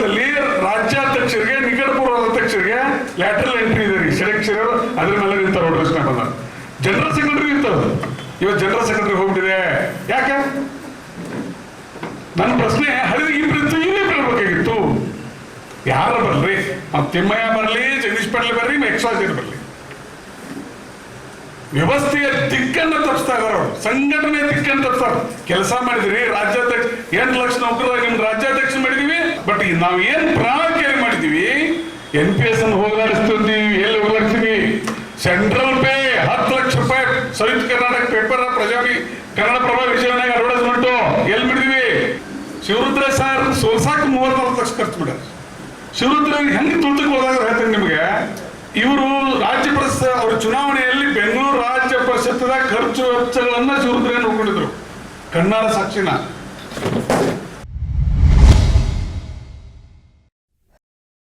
ಕಾಲದಲ್ಲಿ ರಾಜ್ಯಾಧ್ಯಕ್ಷರಿಗೆ ನಿಕಟಪೂರ್ವ ಅಧ್ಯಕ್ಷರಿಗೆ lateral entry ಇದೆ ರೀ. ಸೆಲೆಕ್ಷನ್ ಅದ್ರ ಮೇಲೆ ನಿಂತಾರ ಪ್ರಶ್ನೆ ಬಂದ ಜನರಲ್ ಸೆಕ್ರೆಟರಿ ಇರ್ತಾರ ಇವತ್ತು ಜನರಲ್ ಸೆಕ್ರೆಟರಿ ಹೋಗ್ಬಿಟ್ಟಿದೆ. ಯಾಕೆ? ನನ್ನ ಪ್ರಶ್ನೆ, ಹರಿದು ಇಬ್ಬರಿತ್ತು ಇನ್ನೇ ಬರಬೇಕಾಗಿತ್ತು ಯಾರ ಬರ್ಲಿ? ಆ ತಿಮ್ಮಯ್ಯ ಬರಲಿ, ಜಗದೀಶ್ ಪಾಟೀಲ್ ಬರ್ಲಿ ಎಕ್ಸಾಜರ್ ಬರಲಿ. ವ್ಯವಸ್ಥೆಯ ದಿಕ್ಕನ್ನು ತಪ್ಪಿಸ್ತಾ ಇದಾರೆ ಸಂಘಟನೆ ದಿಕ್ಕನ್ನು ತಪ್ಪಿಸ್ತಾರೆ ಕೆಲಸ ಮಾಡಿದ್ರಿ, ರಾಜ್ಯಾಧ್ಯಕ್ಷ, ಎಂಟು ಲಕ್ಷ ನೌಕರ ನಿಮ್ಮ ರಾಜ್ಯಾಧ್ಯಕ್ಷ ಬಟ್ ನಾವು ಏನ್ ಪ್ರಣಾಳಿಕೆ ಮಾಡಿದೀವಿ ಎನ್ ಪಿ ಎಸ್ ಅನ್ನು ಹೋಗಲಾಡಿಸ್ತೀವಿ ಎಲ್ಲಿ ಹೋಗಲಾಡಿಸ್ತೀವಿ ಸೆಂಟ್ರಲ್ ಪೇ ಹತ್ತು ಲಕ್ಷ ರೂಪಾಯಿ ಸಂಯುಕ್ತ ಕರ್ನಾಟಕ ಪೇಪರ್ ಪ್ರಜಾಪಿ ಕನ್ನಡ ಪ್ರಭಾ ವಿಜಯನಾಗ ಅಡ್ವರ್ಟೈಸ್ಮೆಂಟು ಎಲ್ಲಿ ಬಿಡಿದೀವಿ ಶಿವರುದ್ರ ಸರ್, ಸೋಲ್ಸಾಕ್ ಮೂವತ್ತಾರು ಲಕ್ಷ ಖರ್ಚು ಮಾಡ್ಯಾರ ಶಿವರುದ್ರ ಹೆಂಗ್ ತುಳಿತಕ್ಕೆ ಹೋದಾಗ ಹೇಳ್ತೀನಿ ನಿಮಗೆ? ಇವರು ರಾಜ್ಯ ಪರಿಷತ್ ಅವ್ರ ಚುನಾವಣೆಯಲ್ಲಿ ಬೆಂಗಳೂರು ರಾಜ್ಯ ಪರಿಷತ್ತದ ಖರ್ಚು ವೆಚ್ಚಗಳನ್ನ ಶಿವರುದ್ರ ನೋಡ್ಕೊಂಡಿದ್ರು. ಕಣ್ಣಾರ ಸಾಕ್ಷಿನ.